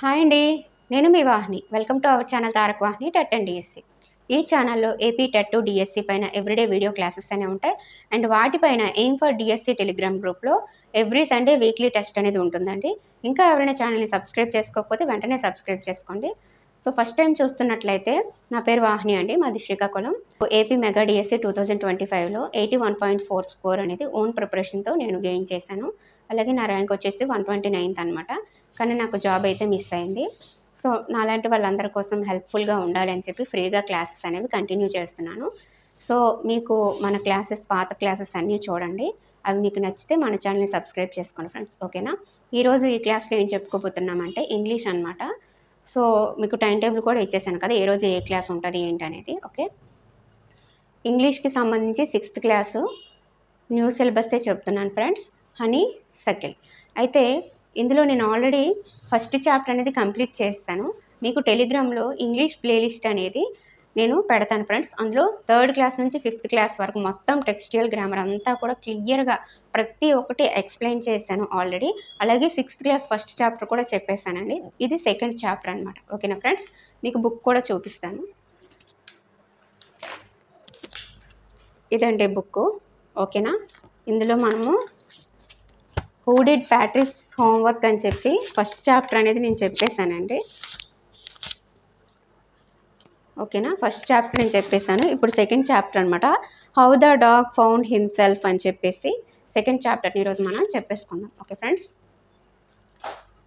Hi అండి నేను మీ Vahini. Welcome to our channel Tarak Vahini TET and DSC. ఈ ఛానల్లో ఏపీ టెట్ డిఎస్సి పైన ఎవ్రీడే వీడియో క్లాసెస్ అనే ఉంటాయి. అండ్ వాటిపైన ఎయిమ్ ఫర్ డిఎస్సి టెలిగ్రామ్ గ్రూప్లో ఎవ్రీ సండే వీక్లీ టెస్ట్ అనేది ఉంటుందండి. ఇంకా ఎవరైనా ఛానల్ని సబ్స్క్రైబ్ చేసుకోకపోతే వెంటనే సబ్స్క్రైబ్ చేసుకోండి. సో ఫస్ట్ టైం చూస్తున్నట్లయితే నా పేరు వాహిని అండి. మాది Srikakulam. AP mega DSC two thousand twenty ఫైవ్లో eighty one point four score అనేది ఓన్ ప్రిపరేషన్తో నేను గెయిన్ చేశాను. అలాగే నా ర్యాంక్ వచ్చేసి వన్ ట్వంటీ నైన్త్ అనమాట కానీ నాకు జాబ్ అయితే మిస్ అయింది. సో నాలాంటి వాళ్ళందరి కోసం హెల్ప్ఫుల్గా ఉండాలి అని చెప్పి ఫ్రీగా క్లాసెస్ అనేవి కంటిన్యూ చేస్తున్నాను. సో మీకు మన క్లాసెస్ పాత క్లాసెస్ అన్నీ చూడండి. అవి మీకు నచ్చితే మన ఛానల్ని సబ్స్క్రైబ్ చేసుకోండి ఫ్రెండ్స్ ఓకేనా ఈరోజు ఈ క్లాస్లో ఏం చెప్పుకోబోతున్నామంటే ఇంగ్లీష్ అనమాట సో మీకు టైం టేబుల్ కూడా ఇచ్చేసాను కదా ఏ రోజు ఏ క్లాస్ ఉంటుంది ఏంటి అనేది ఓకే? ఇంగ్లీష్కి సంబంధించి సిక్స్త్ క్లాసు న్యూ సిలబస్సే చెప్తున్నాను ఫ్రెండ్స్ హనీ సకిల్. అయితే ఇందులో నేను ఆల్రెడీ ఫస్ట్ చాప్టర్ అనేది కంప్లీట్ చేస్తాను. మీకు టెలిగ్రామ్లో ఇంగ్లీష్ ప్లేలిస్ట్ అనేది నేను పెడతాను ఫ్రెండ్స్. అందులో థర్డ్ క్లాస్ నుంచి ఫిఫ్త్ క్లాస్ వరకు మొత్తం టెక్స్టైల్ గ్రామర్ అంతా కూడా క్లియర్గా ప్రతి ఒక్కటి ఎక్స్ప్లెయిన్ చేశాను ఆల్రెడీ. అలాగే సిక్స్త్ క్లాస్ ఫస్ట్ చాప్టర్ కూడా చెప్పేశానండి. ఇది సెకండ్ చాప్టర్ అనమాట ఓకేనా ఫ్రెండ్స్? మీకు బుక్ కూడా చూపిస్తాను. ఇదండి బుక్ ఓకేనా? ఇందులో మనము హూడెడ్ ప్యాట్రిక్స్ హోంవర్క్ అని చెప్పి ఫస్ట్ చాప్టర్ అనేది నేను చెప్పేశానండి. ఓకేనా? ఫస్ట్ చాప్టర్ నేను చెప్పేశాను. ఇప్పుడు సెకండ్ చాప్టర్ అనమాట how the dog found himself అని చెప్పేసి సెకండ్ చాప్టర్ ఈరోజు మనం చెప్పేసుకుందాం. Okay friends?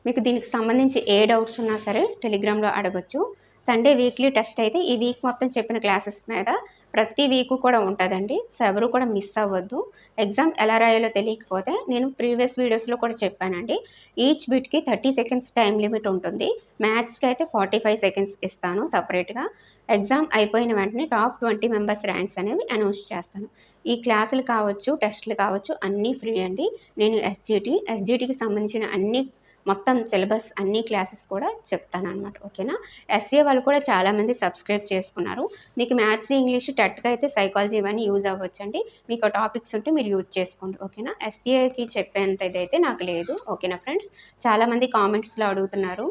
మీకు దీనికి సంబంధించి ఏ డౌట్స్ ఉన్నా సరే టెలిగ్రామ్లో అడగొచ్చు. సండే వీక్లీ టెస్ట్ అయితే ఈ వీక్ మొత్తం చెప్పిన క్లాసెస్ మీద ప్రతి వీక్ కూడా ఉంటుందండి. సో ఎవరు కూడా మిస్ అవ్వద్దు. ఎగ్జామ్ ఎలా రాయాలో తెలియకపోతే నేను ప్రీవియస్ వీడియోస్లో కూడా చెప్పానండి. ఈచ్ బిట్కి థర్టీ సెకండ్స్ టైం లిమిట్ ఉంటుంది. మ్యాథ్స్కి అయితే ఫార్టీ ఫైవ్ సెకండ్స్ ఇస్తాను సపరేట్గా. ఎగ్జామ్ అయిపోయిన వెంటనే టాప్ ట్వంటీ మెంబర్స్ ర్యాంక్స్ అనేవి అనౌన్స్ చేస్తాను. ఈ క్లాసులు కావచ్చు టెస్టులు కావచ్చు అన్నీ ఫ్రీ అండి. నేను ఎస్జిటి ఎస్జిటికి సంబంధించిన అన్ని మొత్తం సిలబస్ అన్ని క్లాసెస్ కూడా చెప్తాను అనమాట ఓకేనా ఎస్ఏ వాళ్ళు కూడా చాలామంది సబ్స్క్రైబ్ చేసుకున్నారు. మీకు మ్యాథ్స్ ఇంగ్లీష్ టెట్గా అయితే సైకాలజీ ఇవన్నీ యూజ్ అవ్వచ్చండి. మీకు టాపిక్స్ ఉంటే మీరు యూజ్ చేసుకోండి ఓకేనా? ఎస్ఏకి చెప్పేంత ఇదైతే నాకు లేదు ఓకేనా ఫ్రెండ్స్? చాలామంది కామెంట్స్లో అడుగుతున్నారు.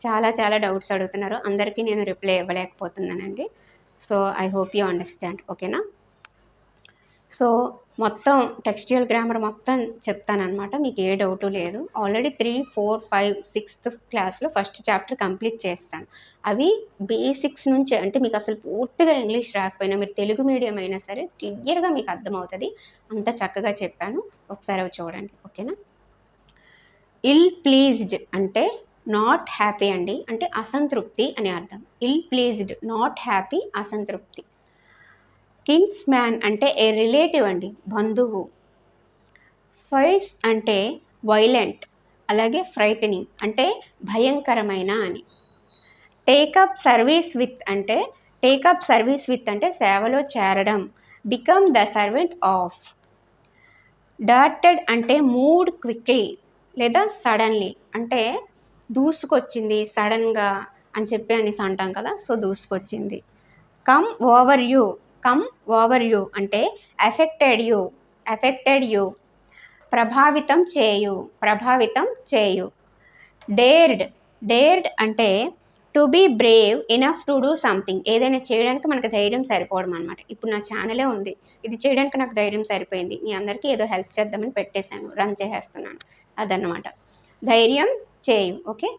చాలా చాలా డౌట్స్ అడుగుతున్నారు. అందరికీ నేను reply ఇవ్వలేకపోతున్నానండి. So I hope you understand ఓకేనా? సో మొత్తం టెక్స్టైల్ గ్రామర్ మొత్తం చెప్తానమాట మీకు ఏ డౌటు లేదు. Already three four five sixth క్లాస్లో ఫస్ట్ చాప్టర్ కంప్లీట్ చేస్తాను. అవి బేసిక్స్ నుంచి అంటే మీకు అసలు పూర్తిగా ఇంగ్లీష్ రాకపోయినా మీరు తెలుగు మీడియం అయినా సరే క్లియర్గా మీకు అర్థమవుతుంది. అంత చక్కగా చెప్పాను. ఒకసారి అవి చూడండి. ఓకేనా ఇల్ ప్లీజ్డ్ అంటే నాట్ హ్యాపీ అండి. అంటే అసంతృప్తి అని అర్థం. ఇల్ ప్లీజ్డ్ నాట్ హ్యాపీ అసంతృప్తి. కింగ్స్ మ్యాన్ అంటే ఏ రిలేటివ్ అండి? బంధువు. ఫైస్ అంటే వైలెంట్ అలాగే ఫ్రైటనింగ్ అంటే భయంకరమైన అని. టేకప్ సర్వీస్ విత్ అంటే టేకప్ సర్వీస్ విత్ అంటే సేవలో చేరడం. Become the servant of. Dotted అంటే మూడ్ క్విక్లీ లేదా సడన్లీ అంటే దూసుకొచ్చింది సడన్గా అని చెప్పి అనేసి అంటాం కదా so దూసుకొచ్చింది. Come over you come over you అంటే ఎఫెక్టెడ్ యూ ఎఫెక్టెడ్ యూ ప్రభావితం చేయు ప్రభావితం చేయు. డేర్డ్ డేర్డ్ అంటే to be brave enough to do something ఏదైనా చేయడానికి మనకు ధైర్యం సరిపోవడం అనమాట ఇప్పుడు నా ఛానలే ఉంది. ఇది చేయడానికి నాకు ధైర్యం సరిపోయింది. మీ అందరికీ ఏదో హెల్ప్ చేద్దామని పెట్టేశాను. రన్ చేసేస్తున్నాను. అదన్నమాట. ధైర్యం చేయు. ఓకే?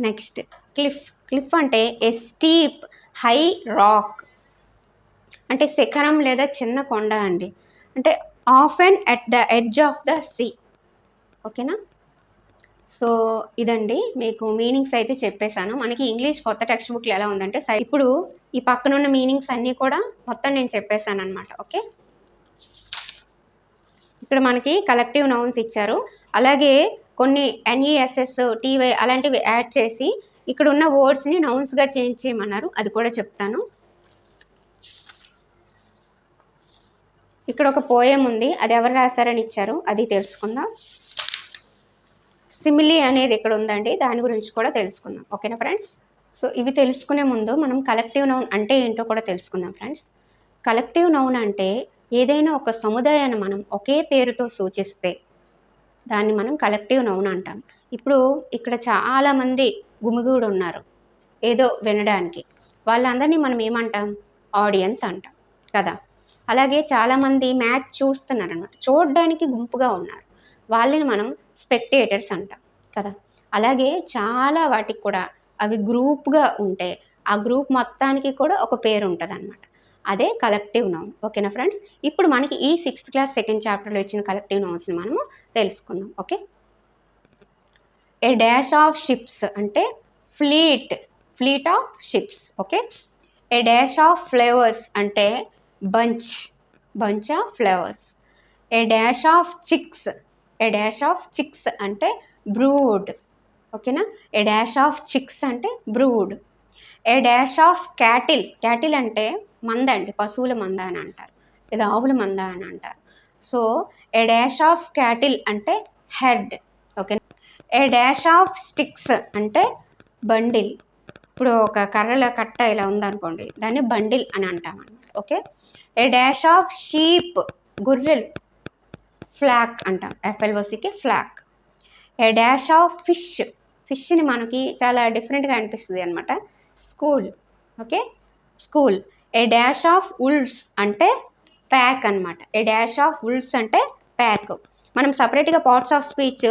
నెక్స్ట్ క్లిఫ్ క్లిఫ్ అంటే ఎ స్టీప్ హై రాక్ అంటే శిఖరం లేదా చిన్న కొండ అండి. అంటే off and at the edge of the sea ఓకేనా? సో ఇదండి. మీకు మీనింగ్స్ అయితే చెప్పేశాను. మనకి ఇంగ్లీష్ కొత్త టెక్స్ట్ బుక్లు ఎలా ఉందంటే సార్ ఇప్పుడు ఈ పక్కనున్న మీనింగ్స్ అన్నీ కూడా మొత్తం నేను చెప్పేశాను అనమాట ఓకే? ఇక్కడ మనకి కలెక్టివ్ నౌన్స్ ఇచ్చారు. అలాగే కొన్ని ఎన్ఈఎస్ఎస్ టీవై అలాంటివి యాడ్ చేసి ఇక్కడ ఉన్న వర్డ్స్ని నౌన్స్గా చేంజ్ చేయమన్నారు అది కూడా చెప్తాను. ఇక్కడ ఒక పోయం ఉంది. అది ఎవరు రాశారని ఇచ్చారు. అది తెలుసుకుందాం. సిమిలి అనేది ఇక్కడ ఉందండి? దాని గురించి కూడా తెలుసుకుందాం. ఓకేనా ఫ్రెండ్స్? సో ఇవి తెలుసుకునే ముందు మనం కలెక్టివ్ నౌన్ అంటే ఏంటో కూడా తెలుసుకుందాం ఫ్రెండ్స్. కలెక్టివ్ నౌన్ అంటే ఏదైనా ఒక సముదాయాన్ని మనం ఒకే పేరుతో సూచిస్తే దాన్ని మనం కలెక్టివ్ నౌన్ అంటాం. ఇప్పుడు ఇక్కడ చాలామంది గుమిగూడు ఉన్నారు. ఏదో వినడానికి. వాళ్ళందరినీ మనం ఏమంటాం? ఆడియన్స్ అంటాం. కదా? అలాగే చాలామంది మ్యాచ్ చూస్తున్నారు అన్నమాట చూడడానికి గుంపుగా ఉన్నారు. వాళ్ళని మనం స్పెక్టేటర్స్ అంటాం కదా? అలాగే చాలా వాటికి కూడా అవి గ్రూప్గా ఉంటే ఆ గ్రూప్ మొత్తానికి కూడా ఒక పేరు ఉంటుంది అనమాట అదే కలెక్టివ్ నౌన్ ఓకేనా ఫ్రెండ్స్? ఇప్పుడు మనకి ఈ సిక్స్త్ క్లాస్ సెకండ్ చాప్టర్లో ఇచ్చిన కలెక్టివ్ నౌన్స్ని మనము తెలుసుకుందాం okay? A dash of ships అంటే fleet fleet of ships okay? A dash of flavours అంటే bunch bunch of flowers a dash of chicks a dash of chicks అంటే బ్రూడ్ ఓకేనా a dash of chicks అంటే brood a dash of cattle cattle అంటే మంద అండి. పశువుల మంద అని అంటారు. లేదా ఆవుల మంద అని అంటారు. So a dash of cattle అంటే హెడ్ ఓకేనా ఏ డాష్ ఆఫ్ స్టిక్స్ అంటే బండిల్. ఇప్పుడు ఒక కర్రల కట్ట ఇలా ఉందనుకోండి. దాన్ని బండిల్ అని అంటామన్నమాట okay? A dash of sheep గొర్రెలు. ఫ్లాక్ అంటాం. ఎఫ్ఎల్ఓసికి flock a dash of fish ఫిష్ని మనకి చాలా డిఫరెంట్గా అనిపిస్తుంది అనమాట school okay? School a dash of wolves అంటే ప్యాక్ అనమాట ఏ డాష్ ఆఫ్ ఉల్స్ అంటే ప్యాక్ మనం సపరేట్గా పార్ట్స్ ఆఫ్ స్పీచ్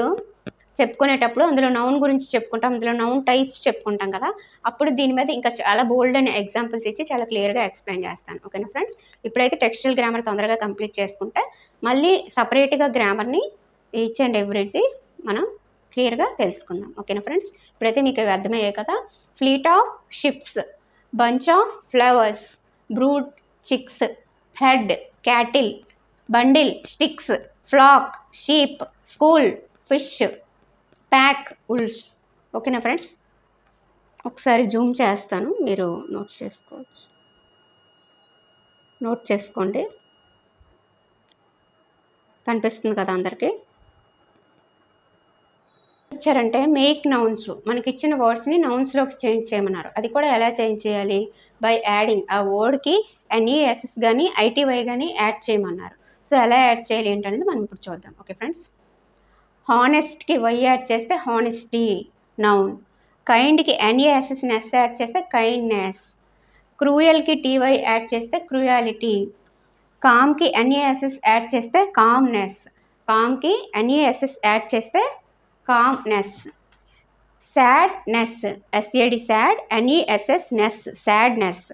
చెప్పుకునేటప్పుడు అందులో నౌన్ గురించి చెప్పుకుంటాం అందులో నౌన్ టైప్స్ చెప్పుకుంటాం కదా. అప్పుడు దీని మీద ఇంకా చాలా బోల్డ్ అనే ఎగ్జాంపుల్స్ ఇచ్చి చాలా క్లియర్గా ఎక్స్ప్లెయిన్ చేస్తాను. ఓకేనా ఫ్రెండ్స్ ఇప్పుడైతే టెక్స్టైల్ గ్రామర్ తొందరగా కంప్లీట్ చేసుకుంటే మళ్ళీ సపరేట్గా గ్రామర్ని ఈచ్ అండ్ ఎవ్రీది మనం క్లియర్గా తెలుసుకుందాం. ఓకేనా ఫ్రెండ్స్ ఇప్పుడైతే మీకు ఇవి అర్థమయ్యాయి కదా. Fleet of ships bunch of flowers brood chicks head cattle bundle sticks flock sheep school fish pack wolves. ఓకేనా ఫ్రెండ్స్? ఒకసారి జూమ్ చేస్తాను. మీరు నోట్ చేసుకోవచ్చు. నోట్ చేసుకోండి. కనిపిస్తుంది కదా అందరికీ? ఇచ్చారంటే మేక్ నౌన్స్ మనకి ఇచ్చిన వర్డ్స్ని నౌన్స్లోకి చేంజ్ చేయమన్నారు. అది కూడా ఎలా చేంజ్ చేయాలి? By adding. ఆ వర్డ్కి ఎన్ఈఎస్ఎస్ కానీ ఐటీవై కానీ యాడ్ చేయమన్నారు. సో ఎలా యాడ్ చేయాలి ఏంటనేది మనం ఇప్పుడు చూద్దాం. Okay friends? హానెస్ట్కి వై యాడ్ చేస్తే హానెస్టీ నౌన్ కైండ్కి ఎన్ఏఎస్ఎస్ నెస్ యాడ్ చేస్తే కైండ్నెస్ క్రూయల్కి టీవై యాడ్ చేస్తే క్రూయాలిటీ కామ్కి ఎన్ఏఎస్ఎస్ యాడ్ చేస్తే కామ్నెస్ కామ్కి ఎన్ఏఎస్ఎస్ యాడ్ చేస్తే calmness sadness SAD sad NESS ness sadness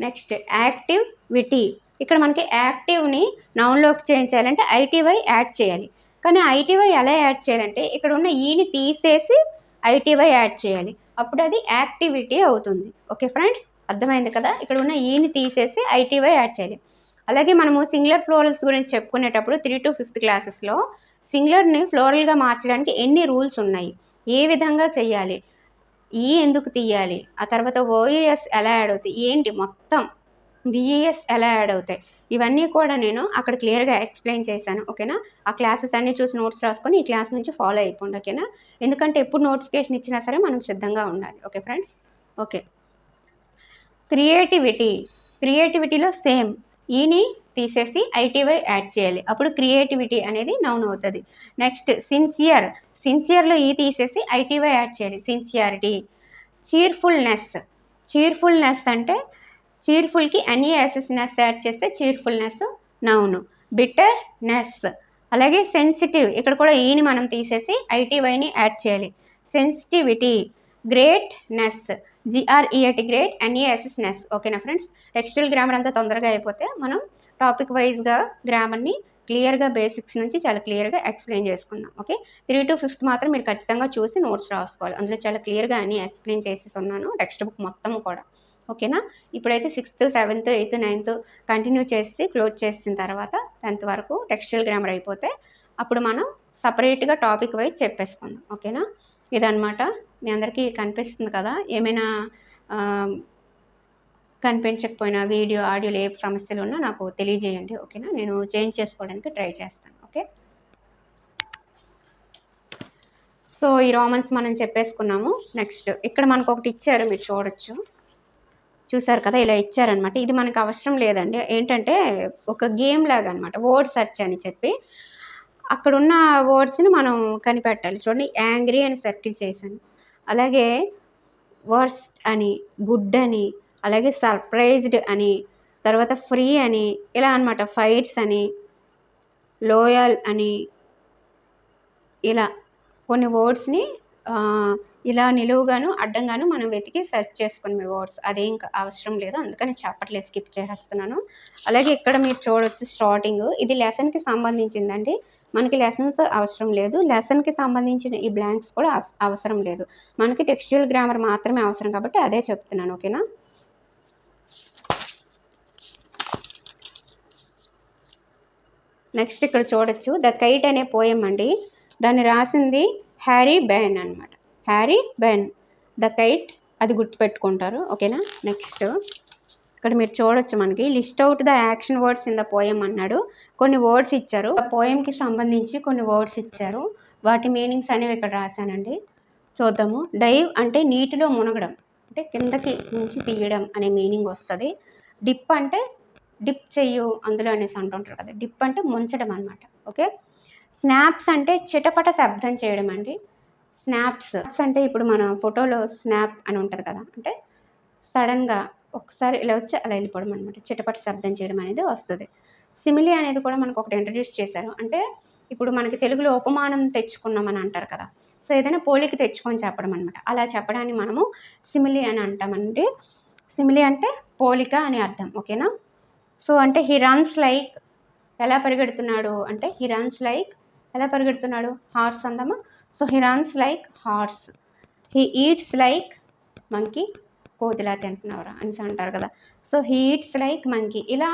next activity ఇక్కడ మనకి యాక్టివ్ని నౌన్లోకి చేయించాలంటే ఐటీవై యాడ్ చేయాలి. కానీ ఐటీవై ఎలా యాడ్ చేయాలంటే ఇక్కడ ఉన్న ఈని తీసేసి ఐటీవై యాడ్ చేయాలి. అప్పుడు అది యాక్టివిటీ అవుతుంది. Okay friends? అర్థమైంది కదా? ఇక్కడ ఉన్న ఈని తీసేసి ఐటీవై యాడ్ చేయాలి. అలాగే మనము సింగులర్ ఫ్లోరల్స్ గురించి చెప్పుకునేటప్పుడు త్రీ టు ఫిఫ్త్ క్లాసెస్లో సింగులర్ని ఫ్లోరల్గా మార్చడానికి ఎన్ని రూల్స్ ఉన్నాయి? ఏ విధంగా చేయాలి ఈ ఎందుకు తీయాలి? ఆ తర్వాత ఓఈఎస్ ఎలా యాడ్ అవుతుంది ఏంటి మొత్తం? బిఈఎస్ ఎలా యాడ్ అవుతాయి? ఇవన్నీ కూడా నేను అక్కడ క్లియర్గా ఎక్స్ప్లెయిన్ చేశాను ఓకేనా? ఆ క్లాసెస్ అన్నీ చూసి నోట్స్ రాసుకొని ఈ క్లాస్ నుంచి ఫాలో అయిపోండి ఓకేనా? ఎందుకంటే ఎప్పుడు నోటిఫికేషన్ ఇచ్చినా సరే మనం సిద్ధంగా ఉండాలి ఓకే ఫ్రెండ్స్? ఓకే. క్రియేటివిటీ. క్రియేటివిటీలో సేమ్. ఈని తీసేసి ఐటీవై యాడ్ చేయాలి. అప్పుడు క్రియేటివిటీ అనేది నౌన్ అవుతుంది. Next sincere. సిన్సియర్లో ఈ తీసేసి ఐటీవై యాడ్ చేయాలి. సిన్సియారిటీ. చీర్ఫుల్నెస్. చీర్ఫుల్నెస్ అంటే చీర్ఫుల్కి ఎన్ఈఎస్ఎస్నెస్ యాడ్ చేస్తే చీర్ఫుల్నెస్ నౌను. బిటర్నెస్ అలాగే సెన్సిటివ్ ఇక్కడ కూడా ఈని మనం తీసేసి ఐటీవైని యాడ్ చేయాలి. Sensitivity greatness GREAT great NESS ness ఓకేనా ఫ్రెండ్స్? టెక్స్టైల్ గ్రామర్ అంతా తొందరగా అయిపోతే మనం టాపిక్ వైజ్గా గ్రామర్ని క్లియర్గా బేసిక్స్ నుంచి చాలా క్లియర్గా ఎక్స్ప్లెయిన్ చేసుకుందాం. ఓకే? త్రీ టు ఫిఫ్త్ మాత్రం మీరు ఖచ్చితంగా చూసి నోట్స్ రాసుకోవాలి. అందులో చాలా క్లియర్గా అన్ని ఎక్స్ప్లెయిన్ చేసేసి ఉన్నాను. టెక్స్ట్ బుక్ మొత్తం కూడా. ఓకేనా? ఇప్పుడైతే sixth seventh eighth ninth continue చేసి క్లోజ్ చేసిన తర్వాత టెన్త్ వరకు టెక్స్టైల్ గ్రామర్ అయిపోతే అప్పుడు మనం సపరేట్గా టాపిక్ వైజ్ చెప్పేసుకుందాం. ఓకేనా? ఇదనమాట మీ అందరికీ కనిపిస్తుంది కదా? ఏమైనా కనిపించకపోయినా వీడియో ఆడియోలు ఏ సమస్యలు ఉన్నా నాకు తెలియజేయండి. ఓకేనా? నేను చేంజ్ చేసుకోవడానికి ట్రై చేస్తాను. ఓకే? సో ఈ రోమన్స్ మనం చెప్పేసుకున్నాము. నెక్స్ట్ ఇక్కడ మనకు ఒకటి ఇచ్చారు మీరు చూడొచ్చు. చూసారు కదా ఇలా ఇచ్చారనమాట ఇది మనకు అవసరం లేదండి. ఏంటంటే ఒక గేమ్ లాగా అనమాట వర్డ్ సెర్చ్ అని చెప్పి అక్కడున్న వర్డ్స్ని మనం కనిపెట్టాలి. చూడండి యాంగ్రీ అని సర్కిల్ చేశాను. అలాగే వర్స్ట్ అని గుడ్ అని అలాగే సర్ప్రైజ్డ్ అని తర్వాత ఫ్రీ అని ఇలా అనమాట ఫైట్స్ అని లోయల్ అని ఇలా కొన్ని వర్డ్స్ని ఇలా నిలువుగాను అడ్డంగాను మనం వెతికి సెర్చ్ చేసుకునే వర్డ్స్. అదేం అవసరం లేదు. అందుకని చెప్పట్లేదు స్కిప్ చేసేస్తున్నాను. అలాగే ఇక్కడ మీరు చూడొచ్చు స్టార్టింగ్. ఇది లెసన్కి సంబంధించిందండి. మనకి లెసన్స్ అవసరం లేదు. లెసన్కి సంబంధించిన ఈ బ్లాంక్స్ కూడా అవసరం లేదు. మనకి టెక్స్చువల్ గ్రామర్ మాత్రమే అవసరం కాబట్టి అదే చెప్తున్నాను ఓకేనా? నెక్స్ట్ ఇక్కడ చూడొచ్చు. ద కైట్ అనే పోయం అండి. దాన్ని రాసింది హ్యారీ బెన్ అనమాట హ్యారీ బెన్. ద కైట్ అది గుర్తుపెట్టుకుంటారు. ఓకేనా? నెక్స్ట్. ఇక్కడ మీరు చూడొచ్చు మనకి. List out the action words in the poem అన్నాడు. కొన్ని వర్డ్స్ ఇచ్చారు. ఆ పోయంకి సంబంధించి కొన్ని వర్డ్స్ ఇచ్చారు. వాటి మీనింగ్స్ అనేవి ఇక్కడ రాశానండి. చూద్దాము. డైవ్ అంటే నీటిలో మునగడం. అంటే కిందకి నుంచి తీయడం అనే మీనింగ్ వస్తుంది. డిప్ అంటే డిప్ చెయ్యు అందులో అనేసి అంటుంటారు కదా. డిప్ అంటే ముంచడం అనమాట ఓకే? స్నాప్స్ అంటే చిటపట శబ్దం చేయడం అండి. స్నాప్స్ అంటే ఇప్పుడు మన ఫోటోలో స్నాప్ అని ఉంటుంది కదా. అంటే సడన్గా ఒకసారి ఇలా వచ్చి అలా వెళ్ళిపోవడం అనమాట చిటపట శబ్దం చేయడం అనేది వస్తుంది. సిమిలి అనేది కూడా మనకు ఒకటి ఇంట్రడ్యూస్ చేశారు. అంటే ఇప్పుడు మనకి తెలుగులో ఉపమానం తెచ్చుకున్నామని అంటారు కదా. సో ఏదైనా పోలికి తెచ్చుకొని చెప్పడం అనమాట అలా చెప్పడాన్ని మనము సిమిలి అని అంటామండి సిమిలి అంటే పోలిక అని అర్థం. ఓకేనా సో అంటే హీ రన్స్ లైక్ ఎలా పరిగెడుతున్నాడు? అంటే హీ రన్స్ లైక్ ఎలా పరిగెడుతున్నాడు? హార్స్ అందమా? So he runs like horse he eats like monkey కోతిలా తింటున్నారా అనేసి అంటారు కదా. So he eats like monkey ఇలా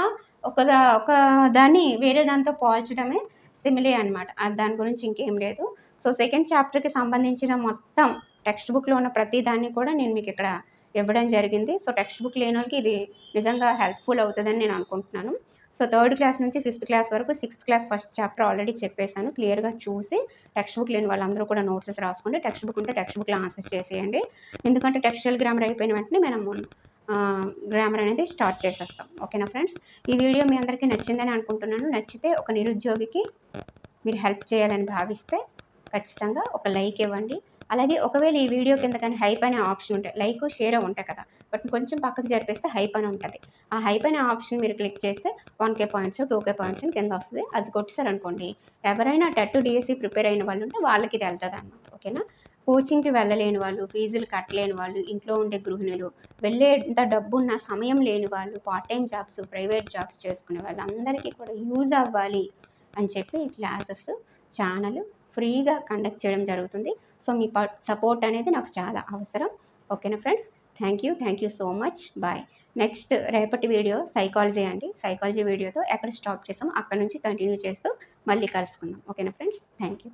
ఒక ఒక దాన్ని వేరే దాంతో పోల్చడమే సిమిలీ అనమాట దాని గురించి ఇంకేం లేదు. సో సెకండ్ చాప్టర్కి సంబంధించిన మొత్తం టెక్స్ట్ బుక్లో ఉన్న ప్రతి దాన్ని కూడా నేను మీకు ఇక్కడ ఇవ్వడం జరిగింది. సో టెక్స్ట్ బుక్ లేని వాళ్ళకి ఇది నిజంగా హెల్ప్ఫుల్ అవుతుందని నేను అనుకుంటున్నాను. సో థర్డ్ క్లాస్ నుంచి ఫిఫ్త్ క్లాస్ వరకు sixth class first chapter already చెప్పేశాను. క్లియర్గా చూసి టెక్స్ట్ బుక్ లేని వాళ్ళందరూ కూడా నోట్సెస్ రాసుకోండి. టెక్స్ట్ బుక్ ఉంటే టెక్స్ట్ బుక్లో ఆన్సర్స్ చేసేయండి. ఎందుకంటే టెక్స్టైల్ గ్రామర్ అయిపోయిన వెంటనే మనం గ్రామర్ అనేది స్టార్ట్ చేసేస్తాం. ఓకేనా ఫ్రెండ్స్? ఈ వీడియో మీ అందరికీ నచ్చిందని అనుకుంటున్నాను. నచ్చితే ఒక నిరుద్యోగికి మీరు హెల్ప్ చేయాలని భావిస్తే ఖచ్చితంగా ఒక లైక్ ఇవ్వండి. అలాగే ఒకవేళ ఈ వీడియో కింద కానీ హైప్ అనే ఆప్షన్ ఉంటాయి లైక్ షేర్ ఉంటాయి కదా. బట్ కొంచెం పక్కకు జరిపేస్తే హైప్ అని ఉంటుంది. ఆ హైప్ అనే ఆప్షన్ మీరు క్లిక్ చేస్తే one K points two K points కింద వస్తుంది. అది కొట్టేసారనుకోండి ఎవరైనా టెట్ డిఎస్సి ప్రిపేర్ అయిన వాళ్ళు ఉంటే వాళ్ళకి ఇది వెళ్తుంది అనమాట ఓకేనా? కోచింగ్కి వెళ్ళలేని వాళ్ళు ఫీజులు కట్టలేని వాళ్ళు ఇంట్లో ఉండే గృహిణులు వెళ్ళేంత డబ్బున్న సమయం లేని వాళ్ళు part time jobs private jobs చేసుకునే వాళ్ళు అందరికీ కూడా యూజ్ అవ్వాలి అని చెప్పి ఈ క్లాసెస్ ఛానల్ ఫ్రీగా కండక్ట్ చేయడం జరుగుతుంది. సో మీ సపోర్ట్ అనేది నాకు చాలా అవసరం. ఓకేనా friends thank you thank you so much bye next రేపటి వీడియో సైకాలజీ అండి. సైకాలజీ వీడియోతో ఎక్కడ స్టాప్ చేసామో అక్కడ నుంచి కంటిన్యూ చేస్తూ మళ్ళీ కలుసుకుందాం. ఓకేనా ఫ్రెండ్స్ థ్యాంక్ యూ